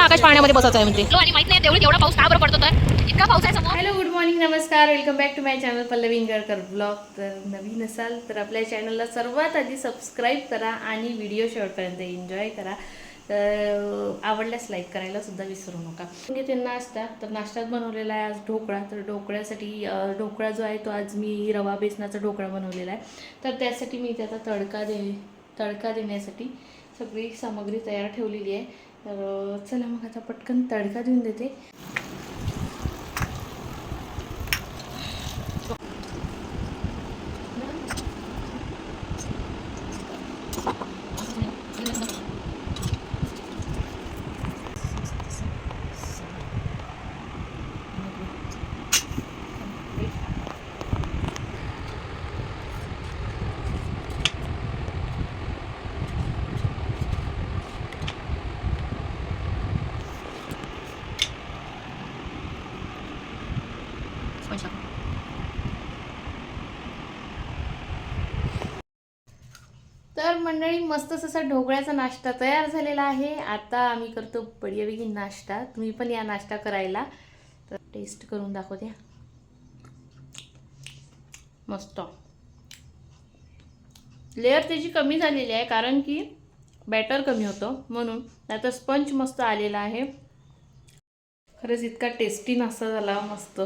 मला आकाश पाण्यामध्ये बसायचं आहे म्हणते आणि माहीत नाही तेवढी एवढा पाऊस का बरं पडतो तर? इतका पाऊस आहे समोर. हॅलो गुड मॉर्निंग नमस्कार. Welcome back to my channel Pallavi Ingalkar blog तर नवीन असाल तर आपल्या चॅनलला सर्वात आधी सबस्क्राईब करा आणि व्हिडिओ शेवटपर्यंत एन्जॉय करा. तर आवडल्यास लाईक करायला सुद्धा विसरू नका. घेते नाश्ता तर नाश्त्यात बनवलेला आहे आज ढोकळा. तर ढोकळ्यासाठी ढोकळा जो आहे तो आज मी रवा बेसनाचा ढोकळा बनवलेला आहे. तर त्यासाठी मी त्याचा तडका दे तडका देण्यासाठी सगळी सामग्री तयार ठेवलेली आहे. तर चला मग आता पटकन तडका देऊन देते. मंडळी मस्त असा ढोकळ्याचा नाश्ता तयार झालेला आहे. आता आम्ही करतो बढियापैकी नाश्ता. तुम्ही पण या नाश्ता करायला. तर टेस्ट करून दाखव द्या मस्त. लेअर त्याची कमी झालेली आहे कारण की बॅटर कमी होतं म्हणून. आता स्पंज मस्त आलेला आहे. खरंच इतका टेस्टी नाश्ता झाला मस्त.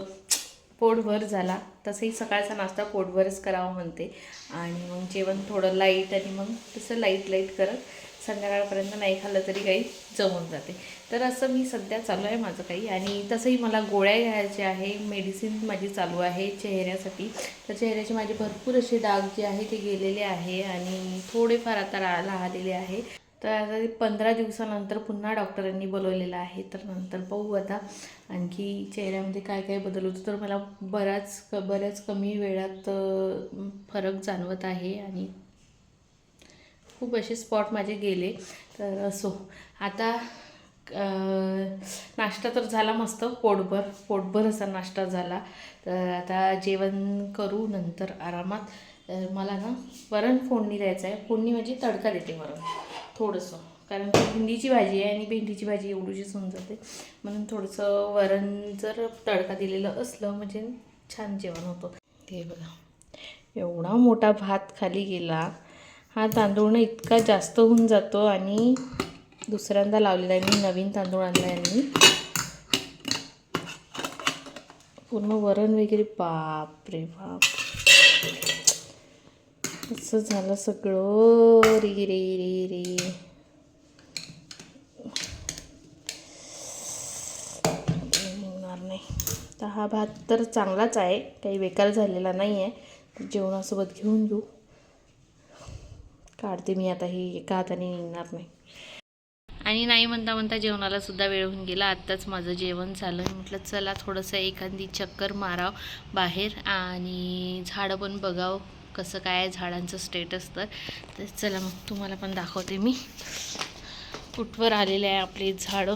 पोटभर झाला तसंही सकाळचा नाश्ता पोटभरच करावा म्हणते. आणि मग जेवण थोडं लाइट आणि मग तसं लाइट लाइट करत संध्याकाळपर्यंत नाही खाल्लं तरी काही जमून जाते. तर असं मी सध्या चालू आहे माझं काही. आणि तसंही मला गोळ्या घ्यायच्या आहे मेडिसिन माझी चालू आहे चेहऱ्यासाठी. तर चेहऱ्याचे माझे भरपूर असे डाग जे आहे ते गेलेले आहे आणि थोडेफार आता रा राहिलेले आहे. तर आता पंधरा दिवसानंतर पुन्हा डॉक्टरांनी बोलवलेलं आहे. तर नंतर पाहू आता आणखी चेहऱ्यामध्ये काय काय बदल होतो. तर मला बराच क बऱ्याच कमी वेळात फरक जाणवत आहे आणि खूप असे स्पॉट माझे गेले. तर असो आता नाश्ता तर झाला मस्त पोटभर पोटभर असा नाश्ता झाला. तर आता जेवण करू नंतर आरामात. मला ना वरण फोडणी द्यायचं आहे फोडणी म्हणजे तडका देते वरण. थोडंसं. कारण की भेंडीची भाजी आहे आणि भेंडीची भाजी एवढीशीच होऊन जाते. म्हणून थोडंसं वरण जर तडका दिलेलं असलं म्हणजे छान जेवण होतं. ते बघा. एवढा मोठा भात खाली गेला. हा तांदूळ इतका जास्त होऊन जातो आणि दुसऱ्यांदा लावलेला आहे मी नवीन तांदूळ आणला यांनी पूर्ण वरण वगैरे. बाप रे बाप. असं झालं सगळं. रे रे रे रे. निघणार नाही. तर हा भात तर चांगलाच आहे. काही बेकार झालेला नाही आहे जेवणासोबत घेऊन घेऊ. काढते मी आता हे एका हाताने निघणार नाही. आणि नाही म्हणता म्हणता जेवणाला सुद्धा वेळ होऊन गेला. आत्ताच माझं जेवण झालं. म्हटलं चला थोडंसं एखादी चक्कर माराव बाहेर आणि झाडं पण बघावं. कसं काय झाडांचं स्टेटस तर. तर चला मग तुम्हाला पण दाखवते मी. कुठवर आलेले आहे आपले झाडं.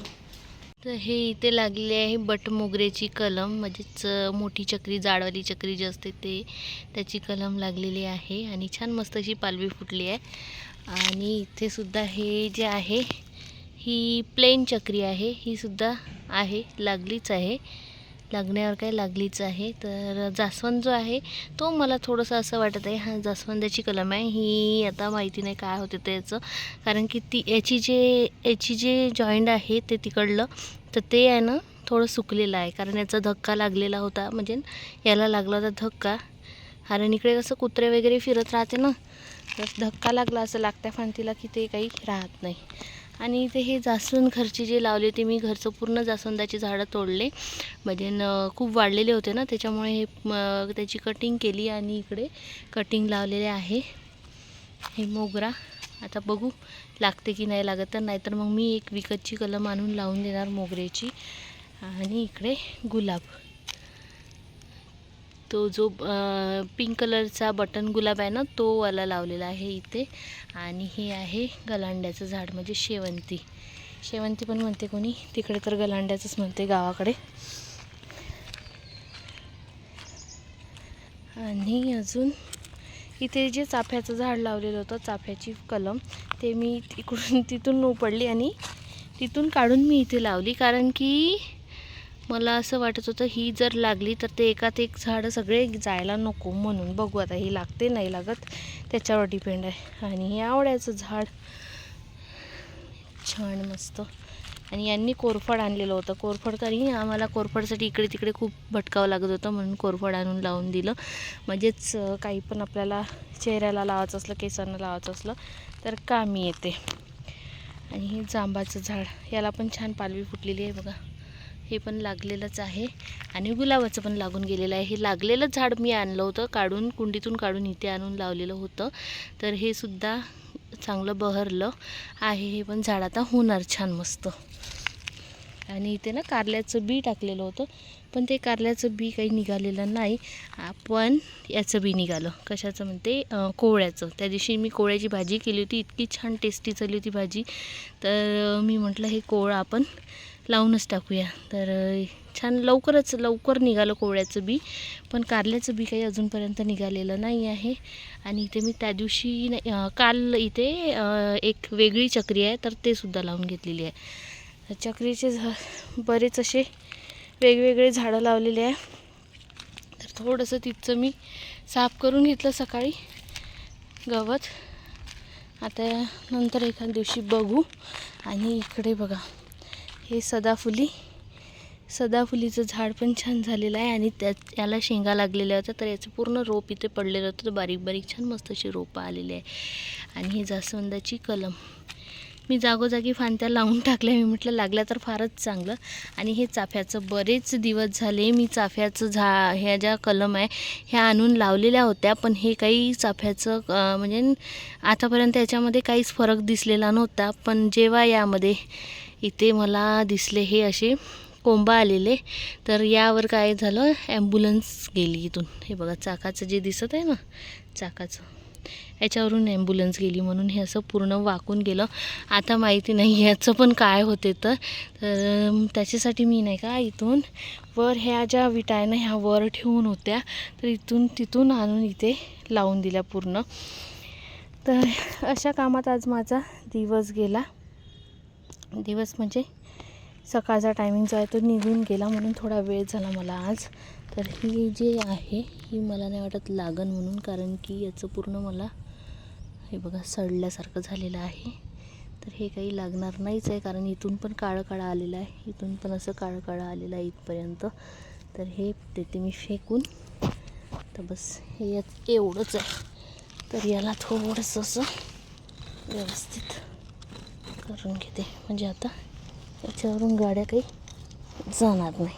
तर हे इथे लागलेले आहे बट मोगऱ्याची कलम म्हणजेच मोठी चक्री जाडवाली चक्री जी असते ते त्याची कलम लागलेली आहे आणि छान मस्त अशी पालवी फुटली आहे. आणि इथे सुद्धा हे जे आहे ही प्लेन चक्री आहे. ही सुद्धा आहे लागलीच आहे. लागण्यावर काय लागलीच आहे. तर जास्वंद जो आहे तो मला थोडंसं असं वाटत आहे हा जास्वंदाची कलम आहे. ही आता माहिती नाही काय होते त्याचं. कारण की ती याची जे याची जे जॉईंट आहे ते तिकडलं तर ते आहे ना थोडं सुकलेलं आहे. कारण याचा धक्का लागलेला होता. म्हणजे याला लागला होता धक्का. कारण इकडे कसं कुत्रे वगैरे फिरत राहते ना तर धक्का लागला असं लागत्या फांतीला की ते काही राहत नाही. आणि इथे हे जास्वंद घरचे जे लावले होते मी घरचं पूर्ण जास्वंदाची झाडं तोडले. म्हणजे न खूप वाढलेले होते ना त्याच्यामुळे हे त्याची कटिंग केली आणि इकडे कटिंग लावलेले आहे. हे मोगरा. आता बघू लागते की नाही लागत तर नाहीतर मग मी एक विकतची कलम आणून लावून देणार मोगऱ्याची. आणि इकडे गुलाब. तो जो पिंक कलरचा बटन गुलाब आहे ना तो वाला लावलेला आहे इथे. आणि हे आहे गलांड्याचं झाड म्हणजे शेवंती. शेवंती पण म्हणते कोणी तिकडे तर गलांड्याचंच म्हणते गावाकडे. आणि अजून इथे जे चाफ्याचं झाड लावलेलं होतं चाफ्याची कलम ते मी इकडून तिथून उपडली आणि तिथून काढून मी इथे लावली. कारण की मला असं वाटत होतं ही जर लागली तर ते एकात एक झाडं सगळे जायला नको म्हणून बघू आता ही लागते नाही लागत त्याच्यावर डिपेंड आहे. आणि हे आवड्याचं झाड. छान मस्त. आणि यांनी कोरफड आणलेलं होतं. कोरफड तरी आम्हाला कोरफडसाठी इकडे तिकडे खूप भटकावं लागत होतं म्हणून कोरफड आणून लावून दिलं. म्हणजेच काही पण आपल्याला चेहऱ्याला लावायचं असलं केसांना लावायचं असलं तर कामी येते. आणि हे जांबाचं झाड. याला पण छान पालवी फुटलेली आहे बघा. हे पण लागलेलंच आहे. आणि गुलाबाचं पण लागून गेलेलं आहे. हे लागलेलं झाड मी आणलं होतं काढून कुंडीतून काढून इथे आणून लावलेलं होतं. तर हे सुद्धा चांगलं बहरलं आहे. हे पण झाड आता होणार छान मस्त. आणि इथे ना कारल्याचं बी टाकलेलं होतं पण ते कारल्याचं बी काही निघालेलं नाही. पण याचं बी निघालं. कशाचं म्हणते? कोवळ्याचं. त्या दिवशी मी कोवळ्याची भाजी केली होती. इतकी छान टेस्टी झाली होती भाजी. तर मी म्हटलं हे कोवळं आपण लावूनच टाकूया. तर छान लवकरच लवकर निघालं कोवळ्याचं बी. पण कारल्याचं बी काही अजूनपर्यंत निघालेलं नाही आहे. आणि इथे मी त्या दिवशी नाही काल इथे एक वेगळी चक्री आहे तर ते सुद्धा लावून घेतलेली आहे. चक्रीचे झा बरेच असे वेगवेगळे झाडं लावलेले आहे. तर थोडंसं तिथचं मी साफ करून घेतलं सकाळी गवत. आता नंतर एखाद्या दिवशी बघू. आणि इकडे बघा. हे सदाफुली. सदाफुलीचं झाड पण छान झालेलं आहे आणि त्या याला शेंगा लागलेल्या होत्या तर याचं पूर्ण रोप इथे पडलेलं होतं. तर बारीक बारीक छान मस्त अशी रोपं आलेली आहे. आणि ही जास्वंदाची कलम. मी जागोजागी फांत्या लावून टाकल्या मी म्हटलं लागल्या तर फारच चांगलं. आणि हे चाफ्याचं बरेच दिवस झाले मी चाफ्याचं झा ह्या ज्या कलम आहे ह्या आणून लावलेल्या होत्या पण हे काही चाफ्याचं म्हणजे आतापर्यंत याच्यामध्ये काहीच फरक दिसलेला नव्हता. पण जेव्हा यामध्ये इथे मला दिसले हे असे कोंबा आलेले. तर यावर काय झालं? ॲम्ब्युलन्स गेली इथून. हे बघा चाकाचं जे दिसत आहे ना चाकाचं. याच्यावरून ॲम्ब्युलन्स गेली म्हणून हे असं पूर्ण वाकून गेलं. आता माहिती नाही याचं पण काय होते तर. तर त्याच्यासाठी मी नाही का इथून वर ह्या ज्या विटा आहे ना ह्या वर ठेवून होत्या. तर इथून तिथून आणून इथे लावून दिल्या पूर्ण. तर अशा कामात आज माझा दिवस गेला. दिवस म्हणजे सकाळचा टायमिंग जो आहे तो निघून गेला म्हणून थोडा वेळ झाला मला आज. तर ही जे आहे ही मला नाही वाटत लागन म्हणून कारण की याचं पूर्ण मला हे बघा सडल्यासारखं झालेलं आहे. तर हे काही लागणार नाहीच आहे कारण इथून पण काळं काळं आलेलं आहे. इथून पण असं काळं काळं आलेलं आहे इथपर्यंत. तर हे देते मी फेकून. तर बस हे यात एवढंच आहे. तर याला थोडंसं असं व्यवस्थित करून घेते. म्हणजे आता याच्यावरून गाड्या काही जाणार नाही.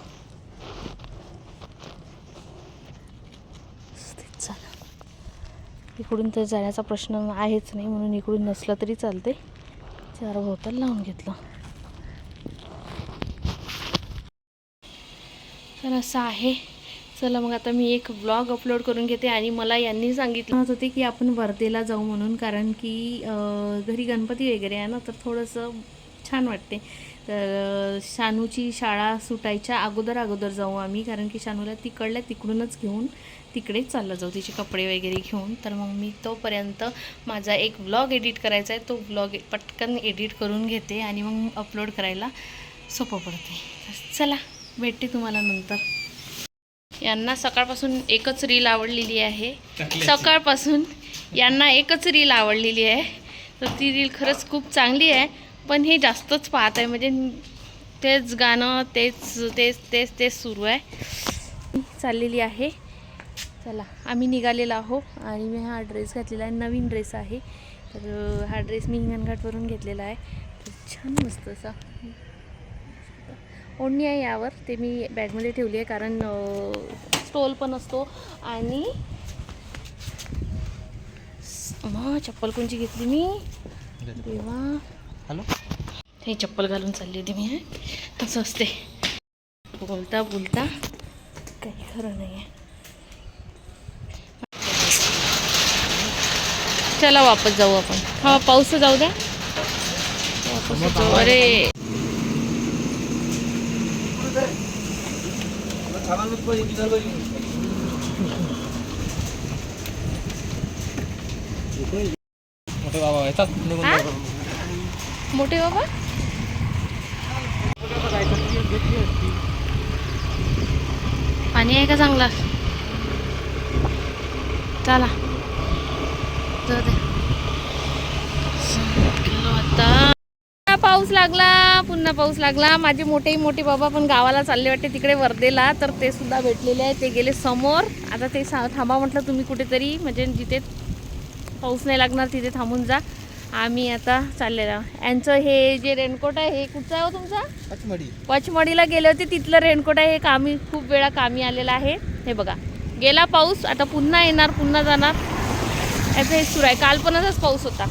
इकडून तर जाण्याचा प्रश्न आहेच नाही म्हणून इकडून नसलं तरी चालते चार भोवताल लावून घेतलं. तर असं आहे. चला मग आता मी एक ब्लॉग अपलोड करून घेते आणि मला यांनी सांगितलं होते की आपण वर्धेला जाऊ म्हणून कारण की घरी गणपती वगैरे आहे ना तर थोडंसं छान वाटते. तर शानूची शाळा सुटायच्या अगोदर अगोदर जाऊ आम्ही कारण की शानूला तिकडल्या तिकडूनच घेऊन तिकडे चाललं जाऊ तिचे कपडे वगैरे घेऊन. तर मग मी तोपर्यंत माझा एक व्लॉग एडिट करायचा आहे तो व्लॉग पटकन एडिट करून घेते आणि मग अपलोड करायला सोपं पडते. तर चला भेटते तुम्हाला नंतर. यांना सकाळपासून एकच रील आवडलेली आहे. सकाळपासून यांना एकच रील आवडलेली आहे. तर ती रील खरंच खूप चांगली आहे पण हे जास्तच पाहत आहे. म्हणजे तेच गाणं तेच तेच तेच तेच सुरू आहे. चाललेली आहे. चला आम्ही निघालेलो आहो आणि मी हा ड्रेस घातलेला आहे. नवीन ड्रेस आहे. तर हा ड्रेस मी हिंगणघाटवरून घेतलेला आहे. तर छान मस्त असा. ओढणी आहे यावर. ते मी बॅगमध्ये ठेवली आहे कारण स्टोल पण असतो. आणि मग चप्पल कोणची घेतली मी? देवा. हॅलो? हे चप्पल घालून चालली होती मी हे. असं असते. बोलता बोलता. काही खरं नाही आहे. चला वापस जाऊ आपण. हा पाऊस जाऊ द्या. वापस जाऊ अरे. मोठे बाबा येतात निघून हा? मोठे बाबा पाणी आहे का चांगला चला जाऊ दे. आता पाऊस लागला पुन्हा पाऊस लागला. माझे मोठे मोठे बाबा पण गावाला चालले वाटते तिकडे वर्धेला. तर ते सुद्धा भेटलेले आहे ते गेले समोर. आता ते थांबा म्हटलं तुम्ही कुठेतरी म्हणजे जिथे पाऊस नाही लागणार तिथे थांबून जा. आम्ही आता चाललेलो. यांचं हे जे रेनकोट आहे हे कुठचं आहे हो तुमचा? पचमडीला गेले होते तिथलं रेनकोट आहे हे कामी खूप वेळा कामी आलेलं आहे. हे बघा. गेला पाऊस आता पुन्हा येणार पुन्हा जाणार. याचं हे सुरू आहे. काल पण असाच पाऊस होता.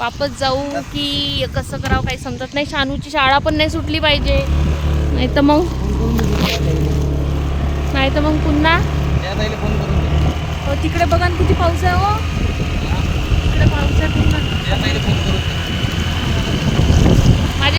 वापस जाऊ की कसं करावं काही समजत नाही. शानूची शाळा पण नाही सुटली पाहिजे. नाही तर मग? नाही तर मग पुन्हा? हो, तिकडे बघा किती पाऊस आहे हो. तिकडे पाऊस आहे पुन्हा माझे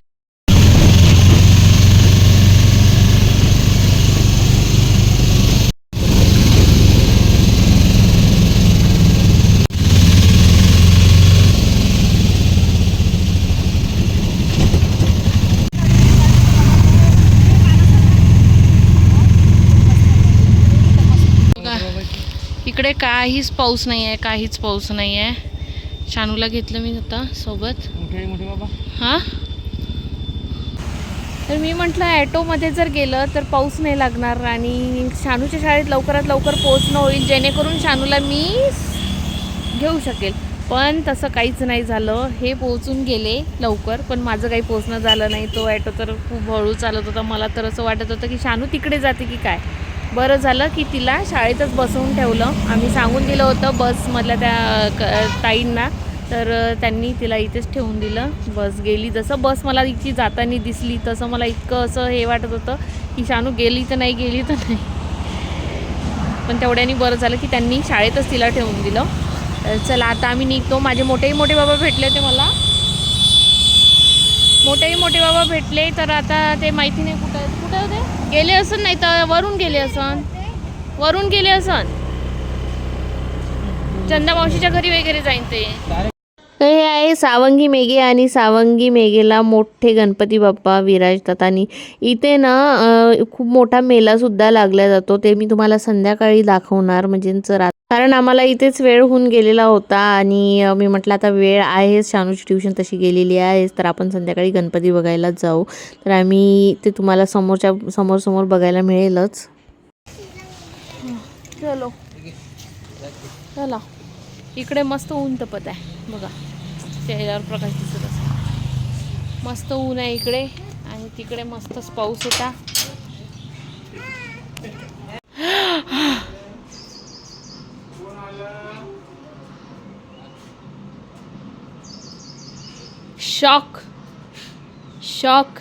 बघा, इकडे काहीच पाऊस नाही आहे काहीच पाऊस नाही आहे. शानूला घेतलं मी आता सोबत. हां? तर मी म्हटलं ॲटोमध्ये जर गेलं तर पाऊस नाही लागणार आणि शानूच्या शाळेत लवकरात लवकर पोहोचणं होईल जेणेकरून शानूला मी घेऊ शकेल. पण तसं काहीच नाही झालं. हे पोहोचून गेले लवकर पण माझं काही पोहोचणं झालं नाही. तो ॲटो तर खूप हळू चालत होता. मला तर असं वाटत होतं की शानू तिकडे जाते की काय? बरं झालं की तिला शाळेतच बसवून ठेवलं. आम्ही सांगून दिलं होतं बसमधल्या त्या क ताईंना. तर त्यांनी तिला इथेच ठेवून दिलं. बस गेली. जसं बस मला इथची जाताना दिसली तसं मला इतकं असं हे वाटत होतं की शानू गेली तर नाही गेली तर नाही. पण तेवढ्यानी बरं झालं की त्यांनी शाळेतच तिला ठेवून दिलं. तर चला आता आम्ही निघतो. माझे मोठेही मोठे बाबा भेटले होते मला. मोठेही मोठे बाबा भेटले तर आता ते माहिती नाही कुठं कुठं गेले असन नाही तर वरून गेले असन. वरून गेले असन. चंदा मावशीच्या घरी वगैरे जाईन ते. तर हे आहे सावंगी मेघे आणि सावंगी मेघेला मोठे गणपती बाप्पा विराजतात आणि इथे ना खूप मोठा मेलासुद्धा लागला जातो. ते मी तुम्हाला संध्याकाळी दाखवणार. म्हणजे कारण आम्हाला इथेच वेळ होऊन गेलेला होता आणि मी म्हटलं आता वेळ आहेच. शानूची ट्युशन तशी गेलेली आहेच. तर आपण संध्याकाळी गणपती बघायला जाऊ. तर आम्ही ते तुम्हाला समोरच्या समोर समोर बघायला मिळेलच. चलो. चला. इकडे मस्त ऊन तपत आहे. बघा. चेहऱ्यावर प्रकाश दिसत असतो मस्त ऊन आहे इकडे आणि तिकडे मस्तच पाऊस होता. Shock shock.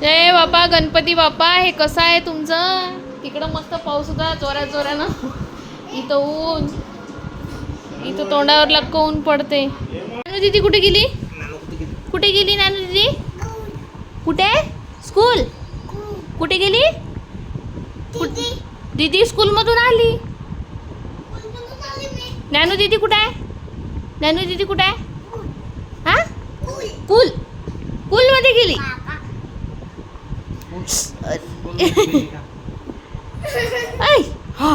जय बापा गणपती बाप्पा हे कसं आहे तुमचं? तिकडं मस्त पाऊस होता जोऱ्या जोरानं. इथं ऊन. इथं तोंडावर लक्क ऊन पडते नानू दीदी कुठे गेली? कुठे गेली नानू दीदी कुठे? स्कूल? कुठे गेली? दीदी. स्कूलमधून आली. नानू दीदी कुठे आहे? नानू दीदी कुठे आहे? हा? कूल कूलमध्ये गेली. ऐ हा.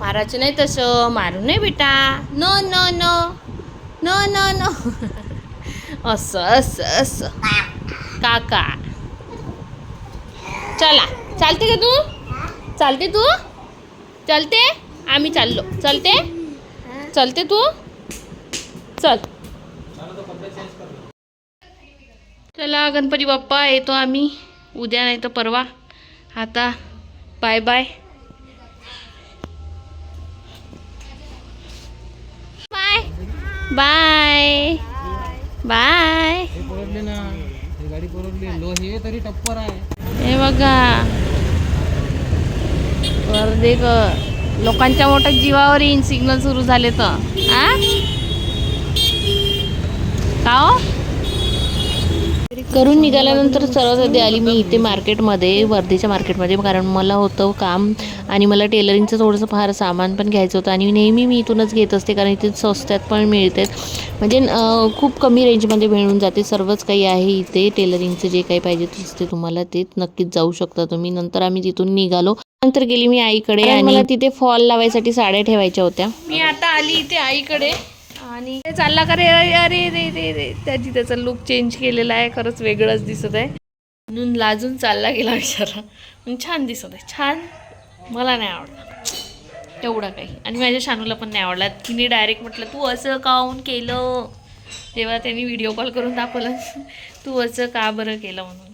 मारायचं नाही तसं. मारू नाही बेटा. No no no. No no no असं असं असं. काका. चला. चालते का तू? चालते तू? चलते? आम्ही चाललो. चलते? चलते तू? चल. चला गणपती बाप्पा. येतो आम्ही. उद्या नाही तर परवा. आता bye bye bye bye. Bye. हे बघा. टप्पर ग. लोकांच्या मोठ्या जीवावर येईन सिग्नल सुरू झाले तर. आ? का हो? करून निघाल्यानंतर सर्वात आधी आली मी इथे मार्केटमध्ये वर्धेच्या मार्केटमध्ये. कारण मला होतं काम आणि मला टेलरिंगचं थोडंसं फार सामान पण घ्यायचं होतं. आणि नेहमी मी इथूनच घेत असते कारण इथे स्वस्तात पण मिळते. म्हणजे खूप कमी रेंजमध्ये मिळून जाते. सर्वच काही आहे इथे. टेलरिंगचं जे काही पाहिजे ते तुम्हाला ते नक्कीच जाऊ शकता तुम्ही. नंतर आम्ही तिथून निघालो. नंतर गेली मी आईकडे आणि मला तिथे फॉल लावायसाठी साड्या ठेवायच्या होत्या. मी आता आली इथे आईकडे. आणि ते चालला का रे? अरे अरे रे रे रे त्याची त्याचा लुक चेंज केलेला आहे खरंच वेगळंच दिसत आहे. म्हणून लाजून चालला गेला विचारा. पण छान दिसत आहे. छान. मला नाही आवडला एवढा काही. आणि माझ्या शानूला पण नाही आवडला. तिने डायरेक्ट म्हटलं तू असं काऊन केलं? तेव्हा त्यांनी व्हिडिओ कॉल करून दाखवलं. तू असं का बरं केलं म्हणून?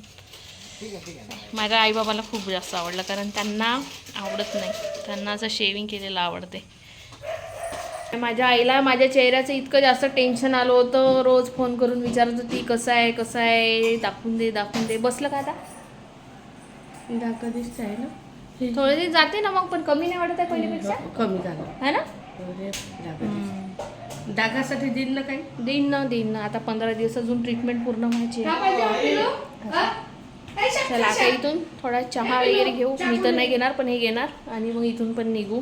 माझ्या आईबाबाला खूप जास्त आवडलं कारण त्यांना आवडत नाही. त्यांना असं शेविंग केलेलं आवडते. माझ्या आईला माझ्या चेहऱ्याचं इतकं जास्त टेन्शन आलं होतं. रोज फोन करून विचारत होती कसं आहे कसं आहे? दाखवून दे दाखवून दे. बसलं का आता? दिसत आहे ना? थोडे दिवस जाते ना मग पण कमी नाही वाटत आहे पहिल्यापेक्षा? कमी झालं. है ना. डागासाठी देईन ना काही? देईन ना देईन ना. आता पंधरा दिवस अजून ट्रीटमेंट पूर्ण व्हायची आहे. चला आता इथून थोडा चहा वगैरे घेऊ. मी तर नाही घेणार पण हे घेणार. आणि मग इथून पण निघू.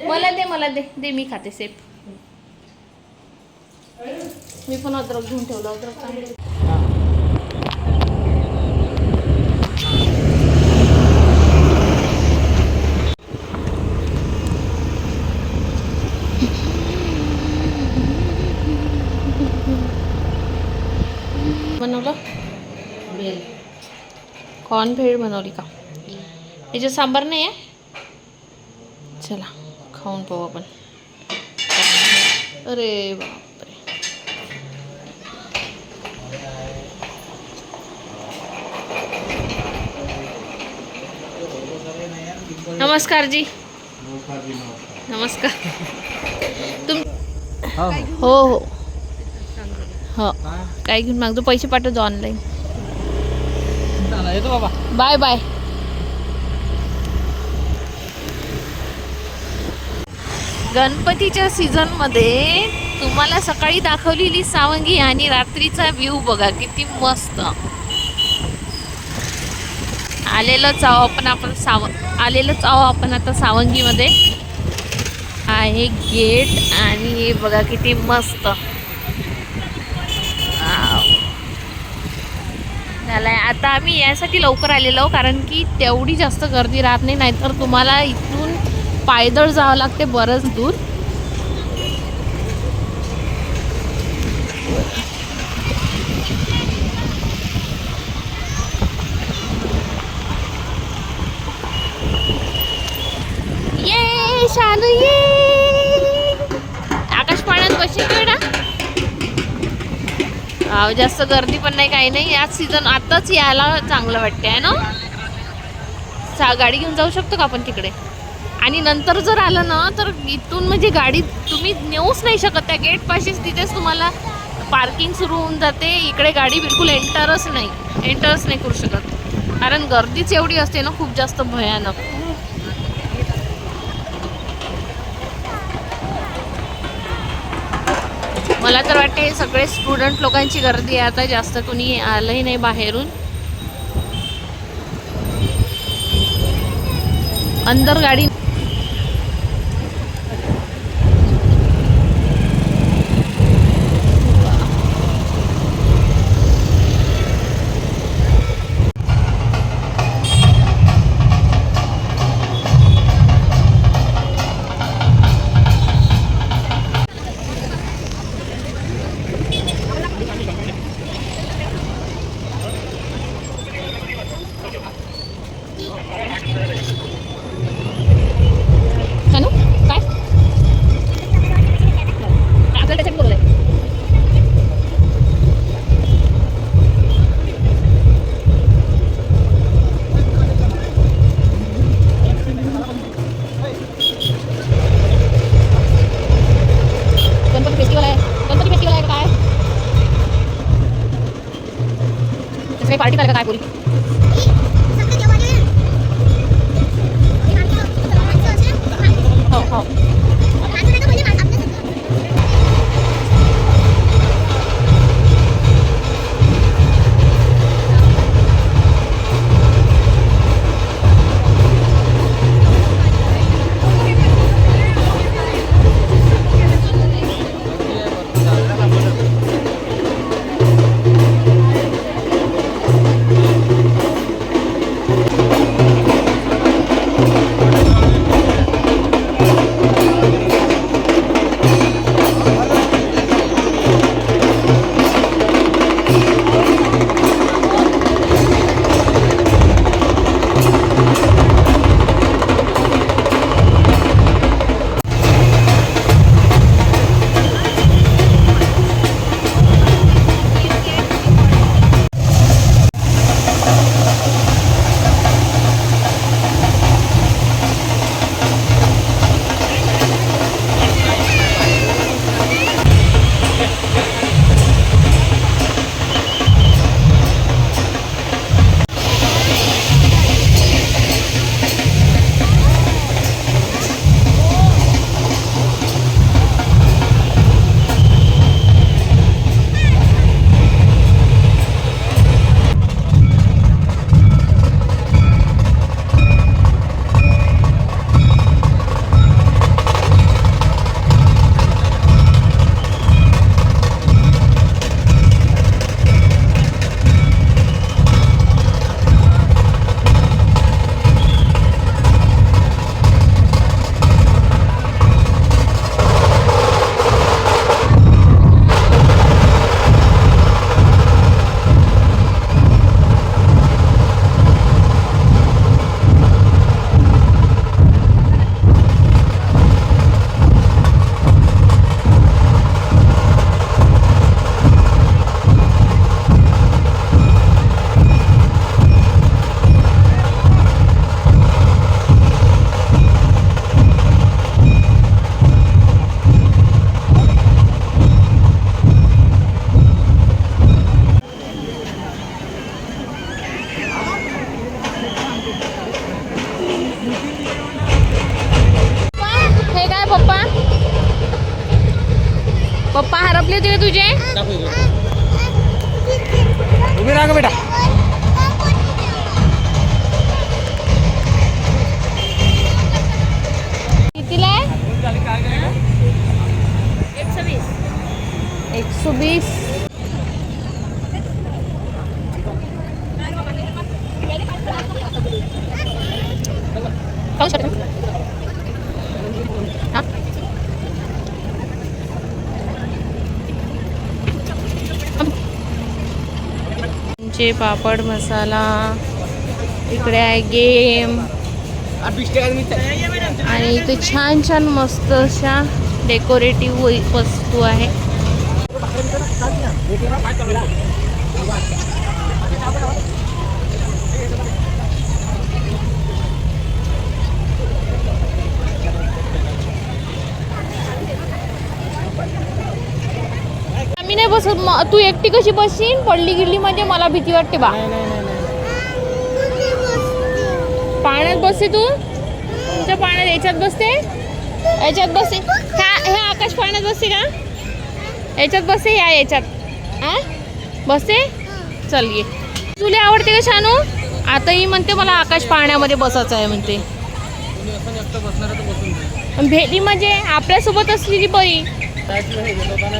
मला दे मला दे. दे मी खाते सेप मी पण अद्रक घेऊन ठेवलं अद्रक चांगले बनवलं? कॉर्न भेळ बनवली का? याच्यात सांबार नाही आहे? चला. खाऊन पाहू आपण. अरे बापरे. नमस्कार जी. नमस्कार. तुम हो. हो हो. हो. काय घेऊन मागतो? पैसे पाठवतो ऑनलाईन चला येतो बाबा. बाय बाय गणपतीच्या सीझनमध्ये तुम्हाला सकाळी दाखवलेली सावंगी आणि रात्रीचा व्ह्यू बघा किती मस्त. आलेलंच आहो आपण आपण साव आलेलंच आहो आपण आता सावंगीमध्ये. आहे गेट आणि हे बघा किती मस्त. झाला झालाय. आता आम्ही यासाठी लवकर आलेलो कारण की तेवढी जास्त गर्दी राहत नाही नाहीतर तुम्हाला इथून पायदळ जावं लागते बरंच दूर. ये शालू ये. आकाश पाण्यात बशी ना हा, जास्त गर्दी पण नाही काही नाही. याच सीझन आताच यायला चांगलं वाटते आहे ना? गाडी घेऊन जाऊ शकतो का आपण तिकडे? आणि नंतर जर आलं ना तर इथून म्हणजे गाडी तुम्ही नेऊच नाही शकत. त्या गेट पाशीच तिथेच तुम्हाला पार्किंग सुरू होऊन जाते. इकडे गाडी बिलकुल एंटरच नाही. एंटरच नाही करू शकत. कारण गर्दीच एवढी असते ना खूप जास्त भयानक. मला तर वाटते सगळे स्टुडंट लोकांची गर्दी आहे. आता जास्त कोणी आलंही नाही बाहेरून. अंदर गाडी हा? चे पापड मसाला, इकडे आहे गेम इथे छान छान मस्त अशा डेकोरेटिव्ह वस्तू आहे आम्ही नाही बसत. म- तू एकटी कशी बसशील? पडली गिडली म्हणजे मला भीती वाटते बा. पाण्यात बसते तू? तुमच्या पाण्यात याच्यात बसते? याच्यात बसते. हा हे आकाश पाण्यात बसते का? याच्यात बसते या याच्यात. हा? बसते चल ये. तुला आवडते का शानू? आता ही म्हणते मला आकाश पाहण्यामध्ये बसायचं आहे म्हणते. भेटी म्हणजे आपल्यासोबत असलेली बरी.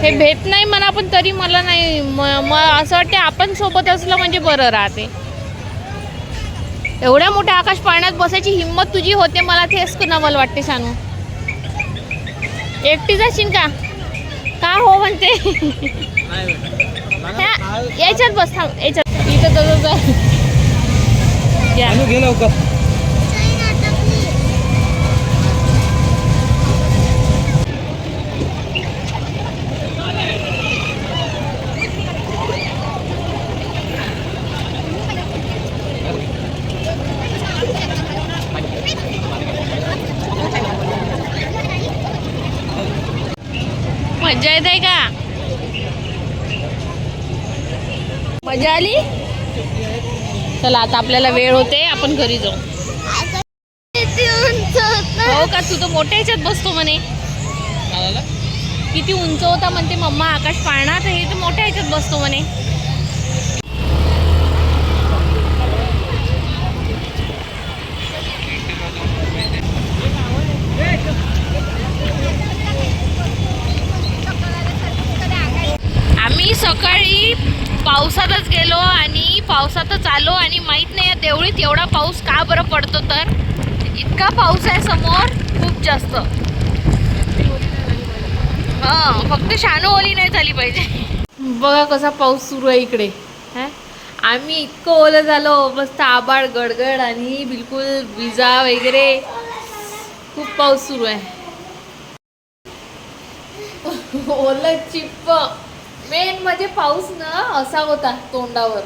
हे भेट नाही म्हणा पण तरी मला नाही असं वाटते आपण सोबत असलं म्हणजे बरं राहते. एवढ्या मोठ्या आकाश पाण्यात बसायची हिंमत तुझी होते मला तेच नवल वाटते सांगू एकटी जाशील का? का हो म्हणते? याच्यात बस थांब याच्यात इथं तसंच आहे. या. आणू घे लवकर मजा येत आहे का मजा आली? चला आता आपल्याला वेळ होते आपण घरी जाऊ. हो का? तू तर मोठ्या ह्याच्यात बसतो म्हणे. किती उंच होता म्हणते मम्मा आकाश पाळणा तर हे तर मोठ्या ह्याच्यात बसतो म्हणे. आम्ही सकाळी पावसातच गेलो आणि पावसातच आलो आणि माहीत नाही या देवळीत एवढा पाऊस का बरं पडतो तर? इतका पाऊस आहे समोर खूप जास्त. हां फक्त शानू ओली नाही झाली पाहिजे. बघा कसा पाऊस सुरू आहे इकडे. हा? आम्ही इतकं ओलं झालो मस्त आबाळ गडगड आणि बिलकुल विजा वगैरे. खूप पाऊस सुरू आहे. ओलं चिप्प. मेन म्हणजे पाऊस ना असा होता तोंडावर.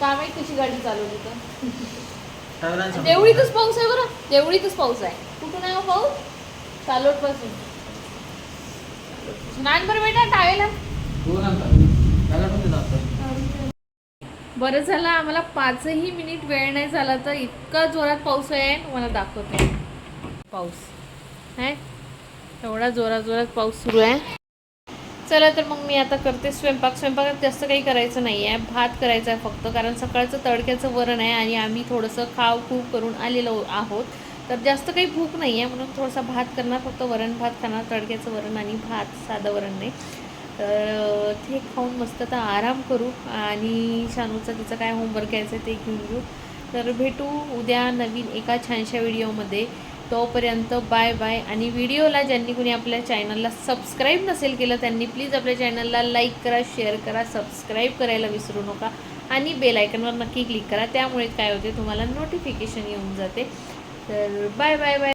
का माहीत कशी गाडी चालवली तर? देवळीतच पाऊस आहे बरं. देवळीतच पाऊस आहे. कुठून आहे हो पाऊस चालोटपासून स्नान बरं बेटा टावेला बरं झालं आम्हाला पाचही मिनिट वेळ नाही झाला तर इतका जोरात पाऊस आहे तुम्हाला दाखवते. पाऊस. आहे एवढा जोरात जोरात पाऊस सुरू आहे. चला तर मग मी आता करते स्वयंपाक. स्वयंपाकात जास्त काही करायचं नाही आहे भात करायचा आहे फक्त कारण सकाळचं तडक्याचं वरण आहे आणि आम्ही थोडंसं खाव खूप करून आलेलो आहोत. तर जास्त काही भूक नाही आहे म्हणून थोडासा भात करणार फक्त वरण भात खाणार तडक्याचं वरण आणि भात साधं वरण नाही. तर ते खाऊन मस्त आता आराम करू आणि शानूचं तिचं काय होमवर्क घ्यायचं आहे ते घेऊन घेऊ. तर भेटू उद्या नवीन एका छानशा व्हिडिओमध्ये तोपर्यंत बाय बाय. आणि व्हिडिओला ज्यांनी कुणी आपल्या चॅनलला सबस्क्राईब नसेल केलं त्यांनी प्लीज आपल्या चॅनलला लाईक करा शेअर करा सबस्क्राईब करायला विसरू नका. आणि बेल आयकनवर नक्की क्लिक करा. त्यामुळे काय होते तुम्हाला नोटिफिकेशन येऊन जाते. तर बाय बाय बाय.